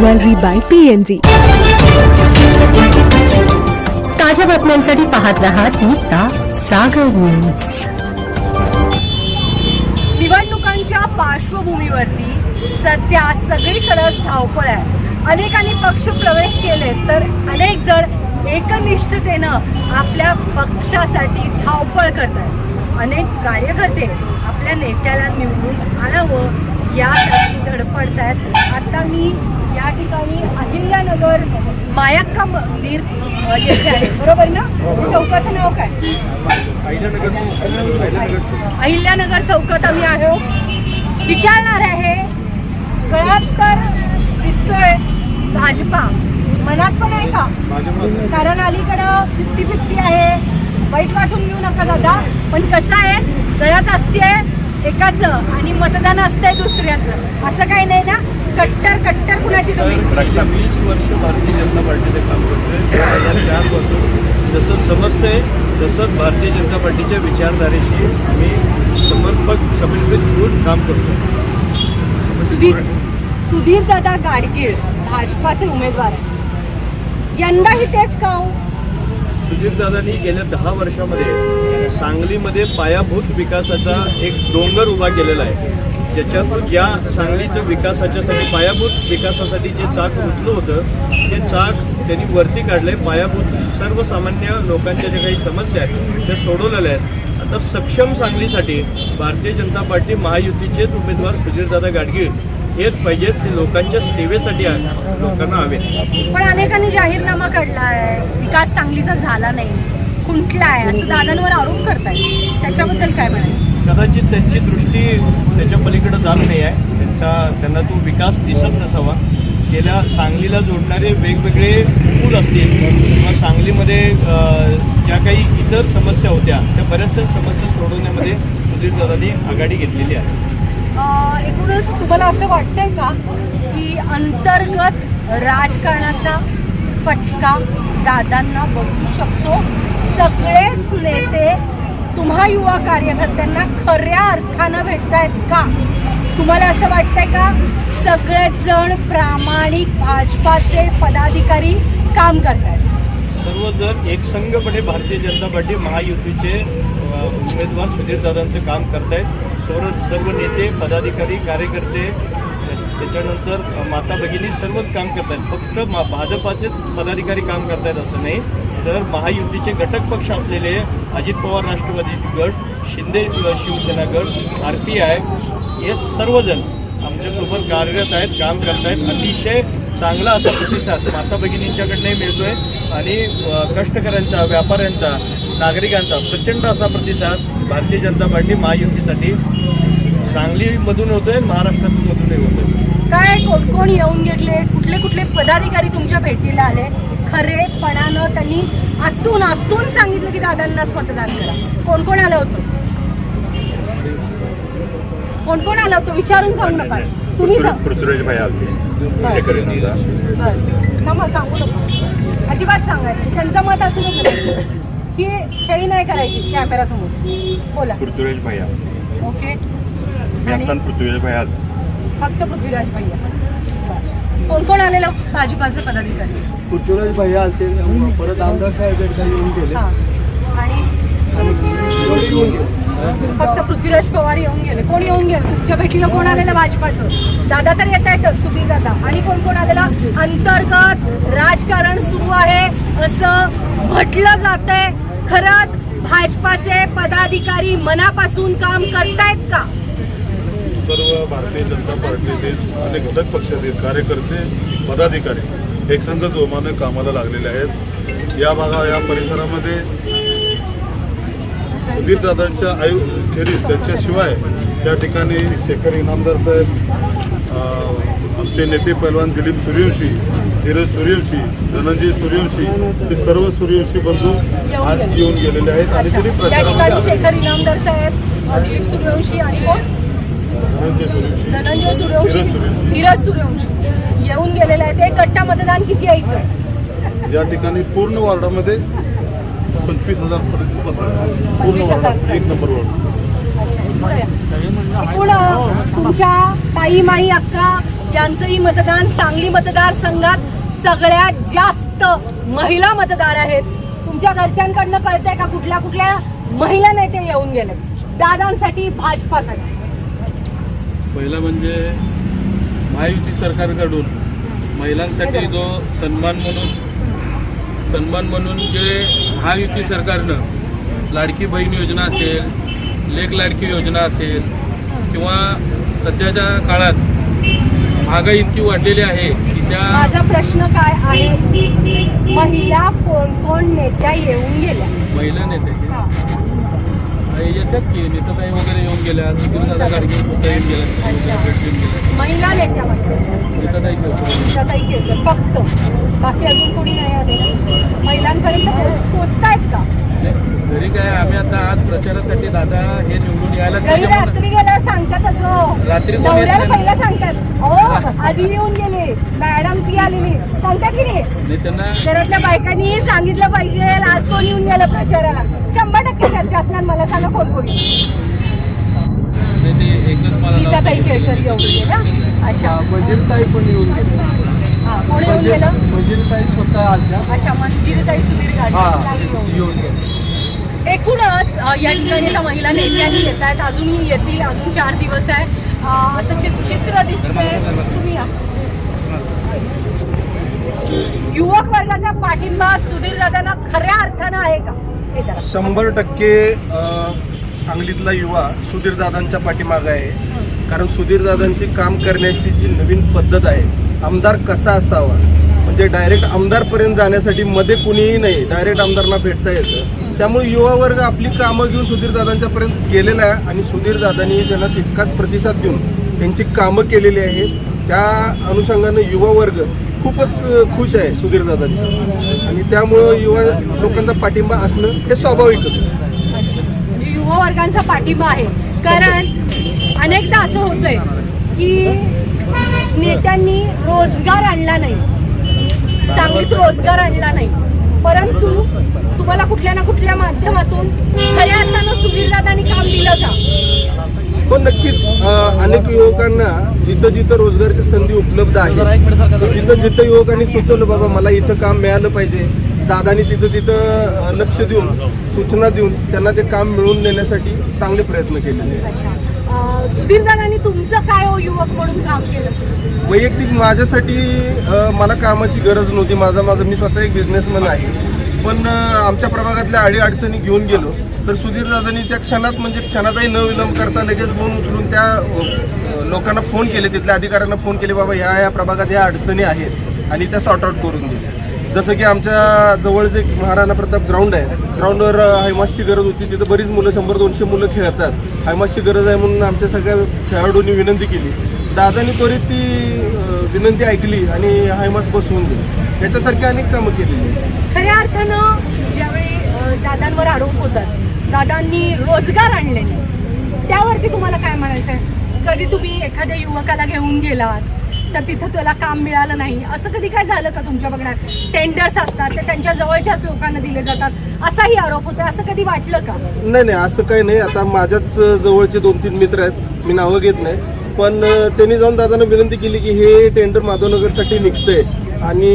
jewelry by PNG. ताज्या बातम्यांसाठी पाहत रहा तिचा सागर न्यूज निवडणुकांच्या पार्श्वभूमीवरती सध्या सगळीकडेच धावपळ आहे. अनेकांनी पक्ष प्रवेश केले तर अनेक जण एकनिष्ठतेनं आपल्या पक्षासाठी धावपळ करत आहेत अनेक कार्यकर्ते आपल्या नेत्याला निवडून आणावं यासाठी धडपडत आहेत आता मी या ठिकाणी अहिल्यानगर मायाक्का मंदिर येथे आहे. बरोबर ना? चौकाचं नाव काय? अहिल्यानगर चौकात आम्ही आहो विचारणार आहे गळ्यात तर दिसतोय भाजपा. मनात पण आहे का? कारण अलीकडं फिफ्टी फिफ्टी आहे. वाईट वाटून घेऊ नका दादा. पण कसं आहे गळ्यात असते एकाचं आणि मतदान असतंय दुसऱ्याचं. असं काही नाही ना? कट्टर कट्टर कुणाची वीस वर्ष भारतीय जनता पार्टीचे काम करतोय. दोन हजार चारपासून जसं समजतंय तसंच भारतीय जनता पार्टीच्या विचारधारेशी आम्ही समर्पक समर्पित होऊन काम करतो सुधीर सुधीर दादा गाडगीळ भाजपाचे उमेदवार यंदाही तेच का हो? सुधीरदादांनी गेल्या दहा वर्षामध्ये सांगलीमध्ये पायाभूत विकासाचा एक डोंगर उभा केलेला आहे. ज्याच्यातून या सांगलीचं विकासाच्यासाठी पायाभूत विकासासाठी जे चाक रुतलं होतं ते चाक त्यांनी वरती काढलंय. पायाभूत सर्वसामान्य लोकांच्या ज्या काही समस्या आहेत त्या सोडवलेल्या आहेत. आता सक्षम सांगलीसाठी भारतीय जनता पार्टी महायुतीचेच उमेदवार सुधीरदादा गाडगीळ हेच पाहिजेत ते लोकांच्या सेवेसाठी लोकांना हवेत. पण अनेकांनी जाहीरनामा काढलाय विकास सांगलीचा झाला नाही. खुंटलाय असं दादांवर आरोप करताय त्याच्याबद्दल काय म्हणायचं? कदाचित त्यांची दृष्टी त्याच्या पलीकडे जात नाही आहे. त्यांचा त्यांना तो विकास दिसत नसावा. गेल्या सांगलीला जोडणारे वेगवेगळे पूल असतील किंवा सांगलीमध्ये ज्या काही इतर समस्या होत्या त्या बऱ्याचशा समस्या सोडवण्यामध्ये सुधीरदादांनी आघाडी घेतलेली आहे. एकूणच तुम्हाला असं वाटतंय का की अंतर्गत राजकारणाचा फटका दादांना बसू शकतो? सगळेच नेते तुम्हा युवा कार्यकर्त्यांना खऱ्या अर्थानं भेटतायत का? तुम्हाला असं वाटतंय का? सगळेच जण प्रामाणिक भाजपाचे पदाधिकारी काम करतायत. सर्वजण एकसंघपणे भारतीय जनता पार्टी महायुतीचे उमेदवार सुधीरदादांचं काम करतायत. सर्व सर्व नेते पदाधिकारी कार्यकर्ते त्याच्यानंतर माता भगिनी सर्वच काम करतायत. फक्त मा भाजपाचेच पदाधिकारी काम करतायत असं नाही. तर महायुतीचे घटक पक्ष असलेले अजित पवार राष्ट्रवादी गट शिंदे शिवसेना गट आर पी आय हे सर्वजण आमच्यासोबत कार्यरत आहेत काम करतायत. अतिशय चांगला असा प्रतिसाद माता भगिनींच्याकडनंही मिळतोय आणि कष्टकऱ्यांचा व्यापाऱ्यांचा नागरिकांचा प्रचंड असा प्रतिसाद भारतीय जनता पार्टी महायुतीसाठी सांगलीमधून होतोय महाराष्ट्रातूनही होतोय. काय कोण कोण येऊन गेले? कुठले कुठले पदाधिकारी तुमच्या भेटीला आले? खरेपणानं त्यांनी आतून आतून सांगितलं की दादांनाच मतदान करा. कोण कोण आलं होतं? कोण कोण आलं होतं? विचारून सांगू नका. तुम्ही सांग. पृथ्वीराज भाई आलते हे. थांबा, सांगू नका. अजिबात सांगायचं त्यांचं मत असू नका. की खेळी नाही करायची कॅमेरासमोर. बोला. पृथ्वीराज भाई आलते ओके. आता पृथ्वीराज भाई आलते फक्त पृथ्वीराज भैया. कोण कोण आलेलं? भाजपाचे पदाधिकारी. पृथ्वीराज भैया आलते. परत आमदार साहेब एकदा येऊन गेले. हा. आणि फक्त पृथ्वीराज पवार येऊन गेले. कोण येऊन गेलं? तुमच्या भेटीला कोण आलेलं भाजपाचं? दादा तर येत आहेतच सुधीर दादा. आणि कोण कोण आलेलं? अंतर्गत राजकारण सुरू आहे असं म्हटलं जात आहे खरंच भाजपाचे पदाधिकारी मनापासून काम करतायत का? सर्व भारतीय जनता पार्टीचे अनेक घटक पक्षातील कार्यकर्ते पदाधिकारी एकसंघ जोमाने कामाला लागलेले आहेत. या भागा या परिसरामध्ये सुधीरदादांच्या आयु खेरीज त्यांच्याशिवाय त्या ठिकाणी शेखर इनामदार साहेब आमचे नेते पैलवान दिलीप सूर्यवंशी धीरज सूर्यवंशी धनंजय सूर्यवंशी हे सर्व सूर्यवंशी बंधू आज येऊन गेलेले आहेत. आणि शेखर इनामदार साहेब दिलीप सूर्यवंशी आणि धनंजय सूर्यवंशी धीरज सूर्यवंशी. येऊन गेलेले आहेत एक गट्टा मतदान किती आहे इथं या ठिकाणी पूर्ण वॉर्डामध्ये पंचवीस हजार पर्यंत. पूर्ण 25,000. वॉर्डात एक नंबर वॉर्ड. एकूण अ, तुमच्या ताई माई अक्का यांचंही मतदान सांगली मतदारसंघात सगळ्यात जास्त महिला मतदार आहेत तुमच्या घरच्यांकडनं कळतंय का कुठल्या कुठल्या महिला नेते येऊन गेले दादांसाठी भाजपासाठी पहिलं म्हणजे महायुती सरकारकडून महिलांसाठी जो सन्मान म्हणून सन्मान म्हणून जे महायुती सरकारनं लाडकी बहीण योजना असेल लेख लाडकी योजना असेल किंवा सध्याच्या काळात महागाई इतकी वाढलेली आहे की त्या माझा प्रश्न काय आहे? महिला कोण कोण नेत्या येऊन गेल्या? महिला नेते. हा. येतात की नेताताई वगैरे येऊन गेल्या दादा गाडगे सुद्धा येऊन गेल्या अच्छा. भेट देऊन गेल्या महिला नेत्यामध्ये नेताताई केळकर. त्या काही केलं फक्त. बाकी अजून कोणी नाही आले ना? महिलांपर्यंत का? घरी काय आम्ही आता आज प्रचारासाठी दादा हे निवडून यायला घरी रात्री गेल्यावर कोण येत नवऱ्याला नाही. पहिला सांगतात. हो आधी येऊन गेले. मॅडम ती आलेली. सांगतात की नाही? घरातल्या बायकांनी सांगितलं पाहिजे आज कोण येऊन गेलं प्रचाराला? शंभर टक्के चर्चा असणार मला सांगा कोण कोणी गीता ताई सांगितलं. केळकर येऊन गेल्या अच्छा. मंजिलताई पण येऊन गेले. हा, कोण येऊन गेलं? मंजिलताई स्वतः आलत्या अच्छा मंजिरीताई सुधीर हा गाडी येऊन येऊन गेले. एकूणच या ठिकाणी आता महिला नेत्याही येत आहेत अजूनही येतील अजून चार दिवस आहे. असं चित- चित्र दिसतंय. तुम्ही या. युवक वर्गाचा पाठिंबा सुधीर दादांना खऱ्या अर्थानं आहे का? शंभर टक्के सांगलीतला युवा सुधीरदादांच्या पाठीमागे आहे. कारण सुधीरदादांची काम करण्याची जी नवीन पद्धत आहे आमदार कसा असावा? म्हणजे डायरेक्ट आमदारपर्यंत जाण्यासाठी मध्ये कुणीही नाही डायरेक्ट आमदारांना भेटता येतं. त्यामुळे युवा वर्ग आपली कामं घेऊन सुधीरदादांच्यापर्यंत गेलेला आहे आणि सुधीरदादांनी त्यांना तितकाच प्रतिसाद देऊन त्यांची कामं केलेली आहेत. त्या अनुषंगानं युवा वर्ग खूपच खुश आहे सुधीरदादांची आणि त्यामुळं युवा लोकांचा पाठिंबा असणं हे स्वाभाविकच. म्हणजे युवा वर्गांचा पाठिंबा आहे. कारण अनेकदा असं होतंय की नेत्यांनी रोजगार आणला नाही. सांगलीत रोजगार आणला नाही. परंतु तुम्हाला कुठल्या ना कुठल्या माध्यमातून काम दिलं का? हो नक्कीच. अं, अनेक युवकांना जिथं जिथं रोजगाराची संधी उपलब्ध आहे तिथं जिथं युवकांनी सुचवलं बाबा मला इथं काम मिळालं पाहिजे. दादानी तिथं तिथं लक्ष देऊन सूचना देऊन त्यांना ते काम मिळवून देण्यासाठी चांगले प्रयत्न केलेले अच्छा. अं, सुधीरदादांनी तुमचं काय हो युवक म्हणून काम केलं? वैयक्तिक माझ्यासाठी मला कामाची गरज नव्हती. माझा माझं मी स्वतः एक बिझनेसमॅन आहे. पण आमच्या प्रभागातल्या अडीअडचणी घेऊन गेलो. तर सुधीर दादांनी त्या क्षणात म्हणजे क्षणाचाही न विलंब करता लगेच फोन उचलून त्या लोकांना फोन केले तिथल्या अधिकाऱ्यांना फोन केले बाबा ह्या या प्रभागात या अडचणी आहेत आणि त्या सॉर्टआउट करून दिल्या. जसं की आमच्या जवळ एक महाराणा प्रताप ग्राउंड आहे ग्राउंडवर हैमासची गरज होती. तिथं बरीच मुलं शंभर दोनशे मुलं खेळतात. हैमासची गरज आहे म्हणून आमच्या सगळ्या खेळाडूंनी विनंती केली. दादानी त्वरित ती विनंती ऐकली आणि हैमास बसवून दिली. याच्यासारखी अनेक कामं केलेली अर्थानं ज्यावेळी दादांवर आरोप होतात दादांनी रोजगार आणले त्यावरती तुम्हाला काय म्हणायचं आहे कधी तुम्ही एखाद्या युवकाला घेऊन गेलात तर तिथं त्याला काम मिळालं नाही. असं कधी काय झालं का तुमच्या बघण्यात? टेंडर्स असतात ते त्यांच्या जवळच्याच लोकांना दिले जातात. असाही आरोप होतो असं कधी वाटलं का? नाही नाही असं काही नाही. आता माझ्याच जवळचे दोन तीन मित्र आहेत. मी नावं घेत नाही. पण त्यांनी जाऊन दादांना विनंती केली की हे टेंडर माधवनगरसाठी निघतंय. आणि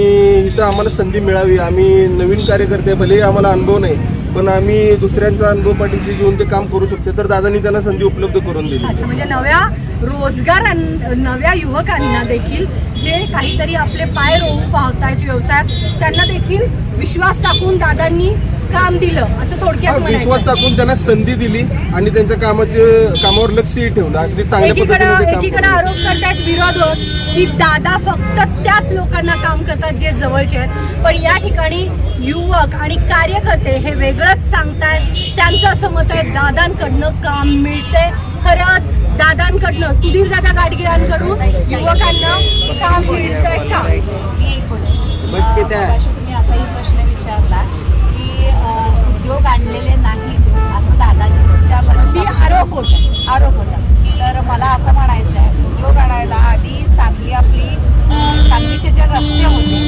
इथं आम्हाला संधी मिळावी. आम्ही नवीन कार्यकर्ते भलेही आम्हाला अनुभव नाही पण आम्ही दुसऱ्यांचा अनुभव पाठीशी घेऊन ते काम करू शकतो. तर दादांनी त्यांना संधी उपलब्ध करून दिली. अच्छा म्हणजे नव्या रोजगार नव्या युवकांना देखील जे काहीतरी आपले पाय रोवू पाहतायत व्यवसायात त्यांना देखील विश्वास टाकून दादांनी काम दिलं असं थोडक्यात विश्वास म्हणायचं. टाकून त्यांना संधी दिली आणि त्यांच्या कामाचे कामावर लक्षही ठेवलं. अगदी चांगल्या एकीकडे पद्धतीने ते काम एकीकडे. आरोप करतायत विरोधक की दादा फक्त त्याच लोकांना काम करतात जे जवळचे आहेत. पण या ठिकाणी युवक आणि कार्यकर्ते हे वेगळंच सांगतायत. त्यांचं असं मत आहे दादांकडनं काम मिळते खरंच दादांकडनं सुधीर दादा गाडगिरांकडून युवकांना काम मिळतंय का? मी एक बोलेन. बस ते अं, त्या- मगाशी तुम्ही असाही प्रश्न विचारला की उद्योग आणलेले नाहीत असं दादांच्या ती बद्दल आरोप होत. आरोप होता. तर मला असं म्हणायचं आहे उद्योग आणायला आधी सांगली आपली सांगलीचे जे रस्ते होते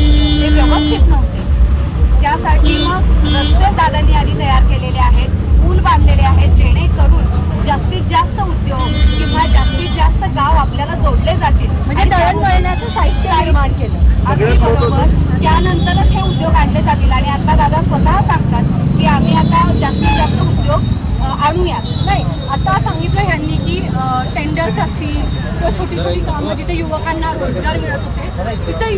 ते व्यवस्थित नव्हते. त्यासाठी मग रस्ते दादांनी आधी तयार केलेले आहेत. पूल बांधलेले आहेत जेणेकरून जास्तीत जास्त उद्योग किंवा जास्तीत जास्त गाव आपल्याला जोडले जातील. म्हणजे आणि त्यामुळे- दळणवळण निर्माण केलं. अगदी बरोबर. त्यानंतरच हे उद्योग आणले जातील. आणि आता दादा स्वतः सांगतात की आम्ही आता जास्तीत जास्त उद्योग आणूया नाही आता सांगितलं किंवा छोटी छोटी कामं जिथे युवकांना रोजगार मिळत होते तिथे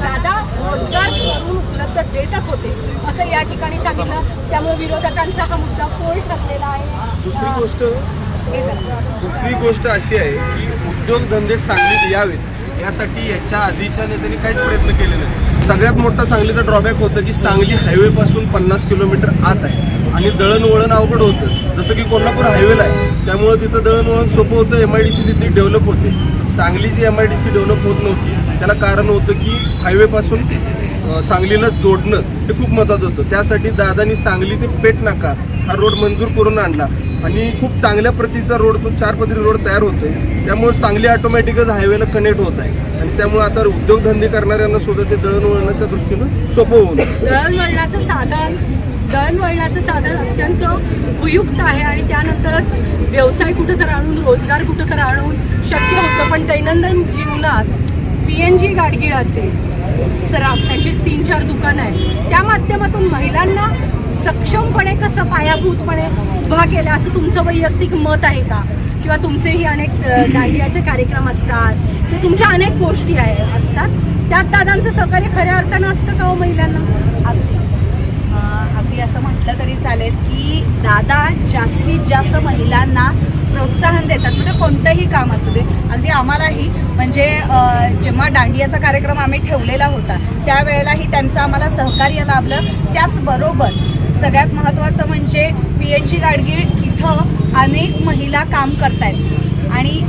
दादा रोजगार करून उपलब्ध देतच होते असं या ठिकाणी सांगितलं. त्यामुळे विरोधकांचा हा मुद्दा फोल ठरलेला आहे. दुसरी गोष्ट. दुसरी गोष्ट अशी आहे की उद्योगधंदे सांगलीत यावेत. यासाठी याच्या आधीच्या नेत्यांनी काहीच प्रयत्न केले नाही सगळ्यात मोठा सांगलीचा ड्रॉबॅक होतं की सांगली हायवेपासून पन्नास किलोमीटर आत आहे. आणि दळणवळण अवघड होतं. जसं की कोल्हापूर हायवेला आहे. त्यामुळे तिथं दळणवळण सोपं होतं एम आय डी सी तिथली डेव्हलप होते. सांगलीची M I D C develop होत नव्हती त्याला कारण होतं की हायवेपासून सांगलीला जोडणं हे खूप महत्त्वाचं होतं. त्यासाठी दादानी सांगली ते पेट नाका हा रोड मंजूर करून आणला. आणि खूप चांगल्या प्रतीचा रोड तो चार पदरी रोड तयार होतो आहे त्यामुळे सांगली ऑटोमॅटिकच हायवेला कनेक्ट होत आहे. आणि त्यामुळे आता उद्योगधंदे करणाऱ्यांना सुद्धा ते दळणवळणाच्या दृष्टीनं सोपं होऊन दळणवळणाचं साधन दळणवळणाचं साधन अत्यंत उपयुक्त आहे आणि त्यानंतरच व्यवसाय कुठं तर आणून रोजगार कुठं तर आणून शक्य होतं. पण दैनंदिन जीवनात पी एन जी गाडगीळ असेल सराफ त्याचीच तीन चार दुकानं आहेत. त्या माध्यमातून महिलांना सक्षमपणे कसं पायाभूतपणे उभा केला असं तुमचं वैयक्तिक मत आहे का? किंवा तुमचेही अनेक दांडियाचे कार्यक्रम असतात किंवा तुमच्या अनेक गोष्टी आहे असतात. त्यात दादांचं सहकार्य खऱ्या अर्थानं असतं का हो महिलांना? अगदी. अगदी असं म्हटलं तरी चालेल की दादा जास्तीत जास्त महिलांना प्रोत्साहन देतात. म्हणजे कोणतंही काम असू दे. अगदी आम्हालाही म्हणजे जेव्हा दांडियाचा कार्यक्रम आम्ही ठेवलेला होता त्यावेळेलाही त्यांचं आम्हाला सहकार्य लाभलं. त्याचबरोबर सगळ्यात महत्त्वाचं म्हणजे पी एच जी गाडगीळ इथं अनेक महिला काम करतायत. आणि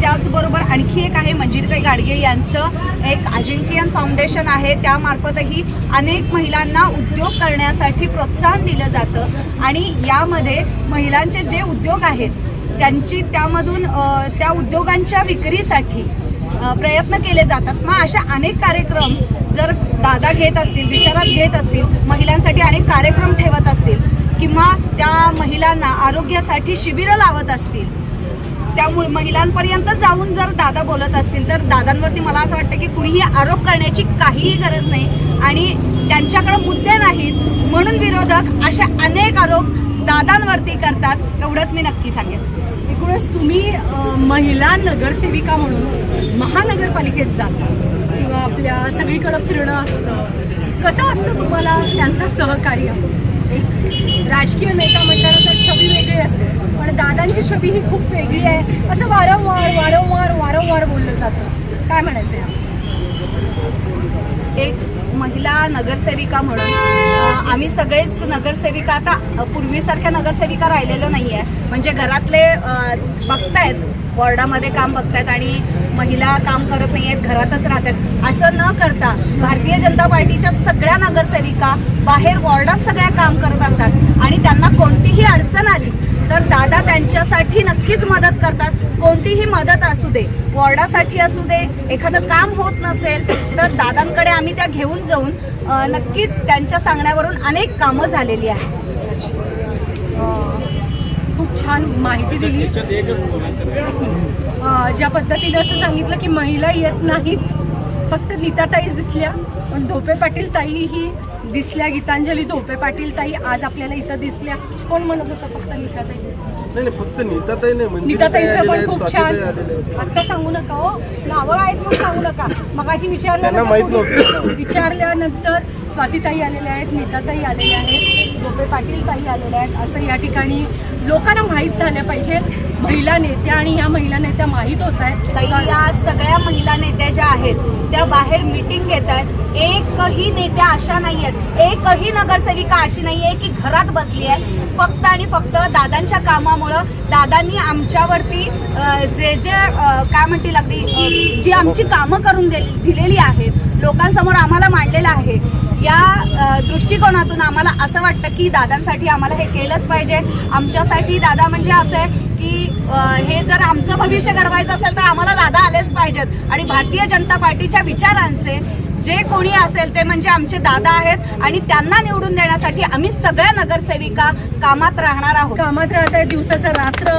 त्याचबरोबर आणखी एक आहे मंजिरताई गाडगे यांचं एक अजिंक्यन फाउंडेशन आहे. त्यामार्फतही अनेक महिलांना उद्योग करण्यासाठी प्रोत्साहन दिलं जातं. आणि यामध्ये महिलांचे जे उद्योग आहेत त्यांची त्यामधून त्या उद्योगांच्या विक्रीसाठी प्रयत्न केले जातात. मग अशा अनेक कार्यक्रम जर दादा घेत असतील विचारात घेत असतील महिलांसाठी अनेक कार्यक्रम ठेवत असतील किंवा त्या महिलांना आरोग्यासाठी शिबिरं लावत असतील त्यामुळे महिलांपर्यंत जाऊन जर दादा बोलत असतील तर दादांवरती मला असं वाटतं की कुणीही आरोप करण्याची काहीही गरज नाही आणि त्यांच्याकडे मुद्दे नाहीत. म्हणून विरोधक अशा अनेक आरोप दादांवरती करतात एवढंच मी नक्की सांगेन. त्यामुळेच तुम्ही महिला नगरसेविका म्हणून महानगरपालिकेत जाता किंवा आपल्या सगळीकडं फिरणं असतं. कसं असतं तुम्हाला त्यांचं सहकार्य? एक राजकीय नेता म्हटल्यानंतर छबी वेगळी असते पण दादांची छबी ही खूप वेगळी आहे. असं वारंवार वारंवार वारंवार बोललं जातं. काय म्हणायचं आहे एक महिला नगरसेविका म्हणून. आम्ही सगळेच नगरसेविका आता पूर्वीसारख्या नगरसेविका राहिलेलो नाही आहे म्हणजे घरातले बघतायत वॉर्डामध्ये काम बघतायत आणि महिला काम करत नाही आहेत घरातच राहतात. असं न करता भारतीय जनता पार्टीच्या सगळ्या नगरसेविका बाहेर वॉर्डात सगळ्या काम करत असतात आणि त्यांना कोणतीही अडचण आली तर दादा त्यांच्यासाठी नक्कीच मदत करतात. कोणतीही मदत असू दे वॉर्डासाठी असू दे एखादं काम होत नसेल तर दादांकडे आम्ही त्या घेऊन जाऊन नक्कीच त्यांच्या सांगण्यावरून अनेक कामं झालेली आहेत. खूप छान माहिती दिली. ज्या पद्धतीने असं सांगितलं की महिला येत नाहीत फक्त नीताताईच दिसल्या पण धोपे पाटील ताई ही दिसल्या गीतांजली धोपे पाटील ताई आज आपल्याला इथं दिसल्या. कोण म्हणत होतं फक्त नीताताई नाही नाही फक्त नीताताई नाही नीताताईंचं पण खूप छान. आत्ता सांगू नका हो. नावं आहेत मग सांगू नका. विचारलं त्यांना माहीत कोणी. नव्हतं. विचारल्यानंतर स्वातीताई आलेल्या आहेत नीताताई आलेल्या आहेत गोपे पाटील ताई आलेल्या आहेत. असं या ठिकाणी लोकांना माहीत झालं पाहिजे. महिला नेत्या आणि या महिला नेत्या माहीत होत आहेत. या सगळ्या महिला नेत्या ज्या आहेत त्या बाहेर मिटिंग घेत आहेत. एकही नेत्या अशा नाही आहेत. एकही नगरसेविका अशी नाही आहे की घरात बसली आहे. फक्त आणि फक्त दादांच्या कामामुळं दादांनी आमच्यावरती जे जे काय म्हणतील अगदी जी आमची कामं करून दिली दिलेली आहेत लोकांसमोर आम्हाला मांडलेलं आहे या दृष्टिकोनातून आम्हाला असं वाटतं की दादांसाठी आम्हाला हे केलंच पाहिजे. आमच्यासाठी दादा म्हणजे असं आहे की हे जर आमचं भविष्य घडवायचं असेल तर आम्हाला दादा आलेच पाहिजेत. आणि भारतीय जनता पार्टीच्या विचारांचे जे कोणी असेल ते म्हणजे आमचे दादा आहेत आणि त्यांना निवडून देण्यासाठी आम्ही सगळ्या नगरसेविका कामात राहणार आहोत. कामात राहत आहेत दिवसाचं रात्र.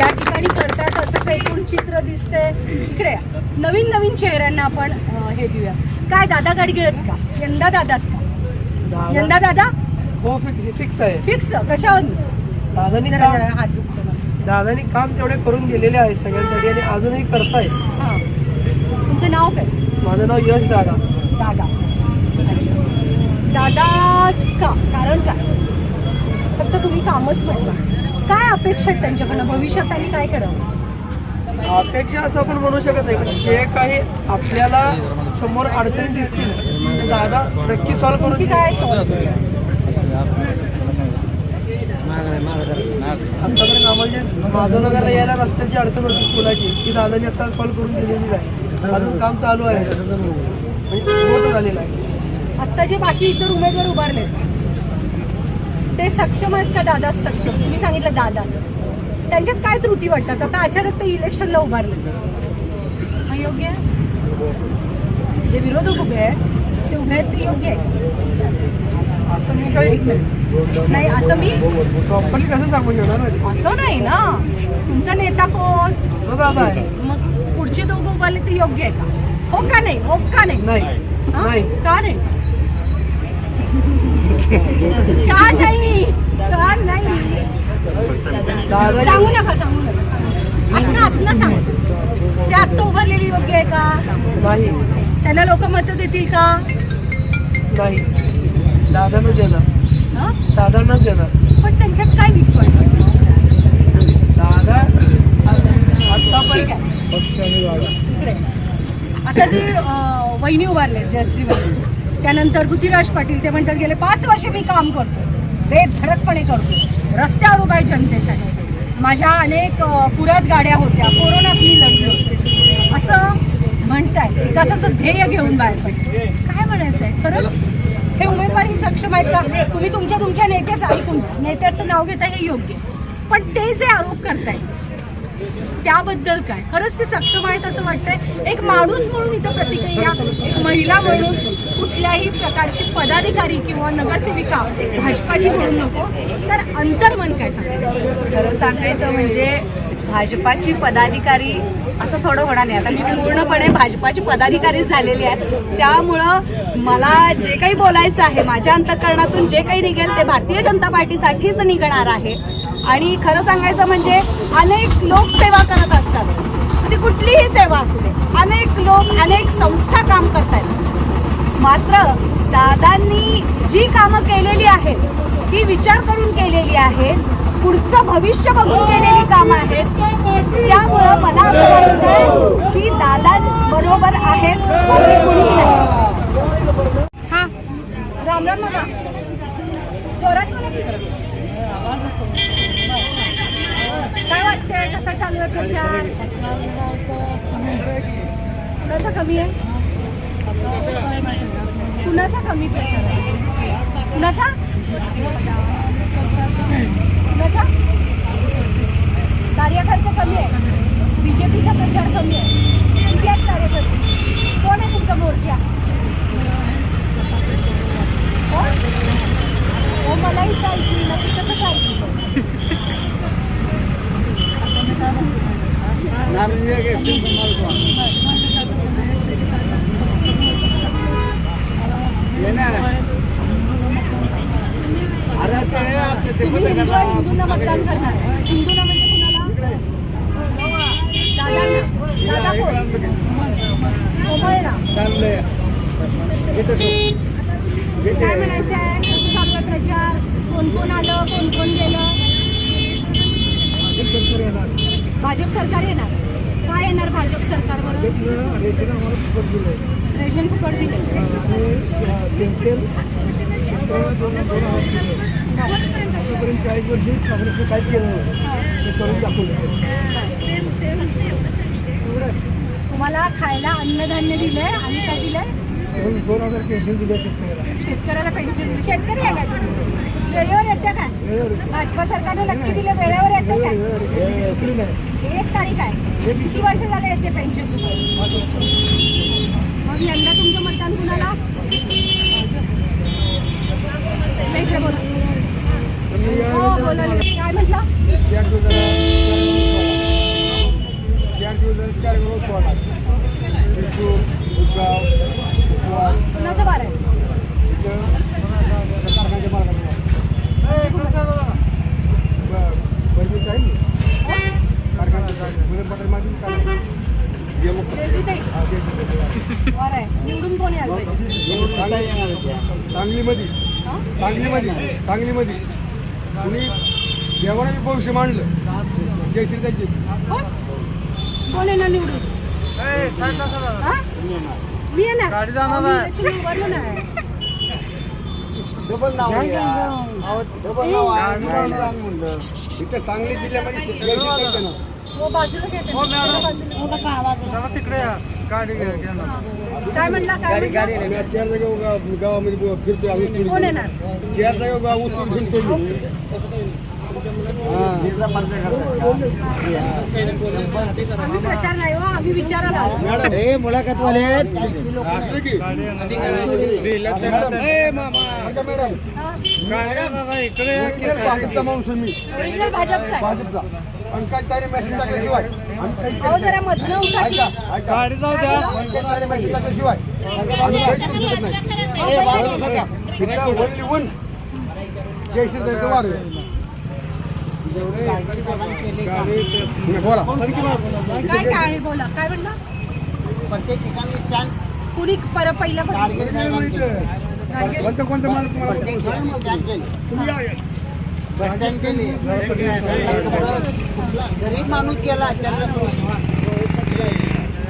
या ठिकाणी करतात असं एकूण चित्र दिसते इकडे. नवीन नवीन चेहऱ्यांना आपण हे देऊया. काय दादा गाडगिळच का? यंदा दादाच का? यंदा दादा? हो फिक्स आहे. फिक्स कशावर दादानी दादानी काम तेवढे करून गेलेले आहेत सगळ्यांसाठी आणि अजूनही करतायत. हां. तुमचं नाव काय? माझं नाव यश दादा. दादा. अच्छा. दादाच का? कारण काय? फक्त तुम्ही कामच म्हटलं काय अपेक्षा आहेत त्यांच्याकडनं? भविष्यात त्यांनी काय करावं? अपेक्षा असं आपण म्हणू शकत नाही पण जे काही आपल्याला समोर अडचणी दिसतील दादा नक्की सॉल्व्ह तुमची करून काय सॉल्व आतापर्यंत आम्हाला माधवनगरला यायला रस्त्याची अडचण होती स्कूलाची ती दादानी आता सॉल्व्ह करून दिलेली आहे अजून काम चालू आहे. म्हणजे होत झालेलं आहे. आता जे बाकी इतर उमेदवार उभारले ते सक्षम आहेत का दादाच सक्षम? तुम्ही सांगितलं दादाच. त्यांच्यात काय त्रुटी वाटतात? आता अचानक ते इलेक्शनला उभारले. मग योग्य आहे? जे विरोधक उभे आहेत ते उभे आहेत ते योग्य आहे. असं मी काही नाही असं मी प्रॉपरली कसं सांगू शकणार नाही असं नाही ना. तुमचा नेता कोण? दादा आहे. मग पुढचे दोघं उभारले ते योग्य आहे का? हो का नाही? हो का नाही? नाही. हा? नाही. का नाही? का नाही? का नाही? दादा सांगू नका सांगू नका सांगू. आत्ता आत्ता सांग. ते आत्ता उभारलेली योग्य आहे का? नाही. त्यांना लोक मतं देतील का? नाही. दादानंच येणार हं? दादांनाच येणार पण त्यांच्यात काय दादा. आता जे वहिनी उभारले जयश्री वहिनी त्यानंतर पृथ्वीराज पाटील ते म्हणतात गेले पाच वर्ष मी काम करतो. बेधडकपणे करतो. रस्त्यावर उभा आहे जनतेसाठी. माझ्या अनेक पुरात गाड्या होत्या. कोरोनात मी लढलो असं म्हणताय विकासाचं ध्येय घेऊन बाहेर पडले काय म्हणायचं आहे खरंच? हे उमेदवारी सक्षम आहेत का? तुम्ही तुमच्या तुमच्या नेत्याचं ऐकून नेत्याचं नाव घेता हे योग्य. पण ते जे आरोप करतायत त्याबद्दल काय? खरंच ते सक्षम आहेत असं वाटतंय? एक माणूस म्हणून इथं प्रतिक्रिया एक महिला म्हणून कुठल्याही प्रकारची पदाधिकारी किंवा नगरसेविका भाजपाची म्हणून नको तर अंतर्मन काय सांगायचं खरं सांगायचं म्हणजे भाजपाची पदाधिकारी असं थोडं होणार नाही. आता मी पूर्णपणे भाजपाची पदाधिकारीच झालेली आहे. त्यामुळं मला जे काही बोलायचं आहे माझ्या अंतकरणातून जे काही निघेल ते भारतीय जनता पार्टीसाठीच निघणार आहे. आणि खरं सांगायचं म्हणजे अनेक लोक सेवा करत असतात. ती कुठलीही सेवा असू दे अनेक लोक अनेक संस्था काम करतात मात्र दादांनी जी कामं केलेली आहेत ती विचार करून केलेली आहेत पुढचं भविष्य बघून केलेली कामं आहेत त्यामुळं मला असं वाटतं की दादा बरोबर आहेत कोणी नाही. राम राम मामा. जोरात मला की. काय वाटतंय? कसा चालू आहे प्रचार? कुणाचा कमी आहे? कुणाचा कमी प्रचार आहे? कुणाचा? कुणाचा? कार्यकर्ते कमी आहे. बीजेपीचा प्रचार कमी आहे. किती आहेत कार्यकर्ते? कोण आहे तुमचा मोर्चा कोण? हो मलाही चालती ना कसं कसं ऐकलं तुम्ही हिंदू आहे, हिंदूंना मतदान करणार हिंदूंना म्हणजे कुणाला दादांना दादा कोण कोमळना काय म्हणायचं आहे कसं चालू आहे प्रचार कोण कोण आलं कोण कोण गेलं भाजप सरकार येणार काय येणार भाजप सरकारवर रेशन फुकट दिले. चाळीस काँग्रेसने काय केलं ते करून दाखवलं तुम्हाला खायला अन्नधान्य दिलं आणि काय दिलं दोन हजार पेन्शन दिल्या? शेतकऱ्याला शेतकऱ्याला पेन्शन दिली. शेतकरी आहे का तुम्ही? वेळेवर येते काय भाजपा सरकारने नक्की दिलं वेळेवर येते का? एक तारीख आहे. किती वर्ष झाले येते पेन्शन तुम्हाला? मग यंदा तुमचं मतदान कुणाला? इकडे बोला. हो बोला काय म्हटलं? चार रोज कुणाचं बार आहे? निवडून कोणी सांगलीमध्ये सांगलीमध्ये सांगलीमध्ये कुणी देवाने भविष्य मांडलं जयश्री त्याची कोण येणार. निवडून? मी येणार. डबल नाव डबल नाव इथे सांगली जिल्ह्यामध्ये जयश्री ताईचं नाव. हो बाजूला घेते बाजूला. तिकडे गाडी काय म्हणला काय म्हणला? मी आज चार जागा गाव- गावामध्ये फिरतोय आम्ही कोण. येणार? चार जागा गाव उचलून फिरतोय मी. हा. आम्ही प्रचार नाही आम्ही विचारायला आलो. मॅडम मुलाखत वाले असले की मॅडम ए मामा ऐका मॅडम इकडे भाजपचा आणि काही त्याने मेसेज टाकल्याशिवाय गाडी जाऊ द्या मेसेज टाकल्याशिवाय नाही one जयश्री ताईचं वार आहे. बोला. काय काय आहे बोला काय म्हणला? प्रत्येक ठिकाणी कुणी पर कोणतं कोणतं माल तुम्हाला स्टँड केली. गरीब माणूस गेला त्यांना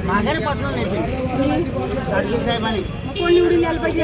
माघारी पाठवून येते गाडगे साहेबांनी. कोण निवडून यायला पाहिजे?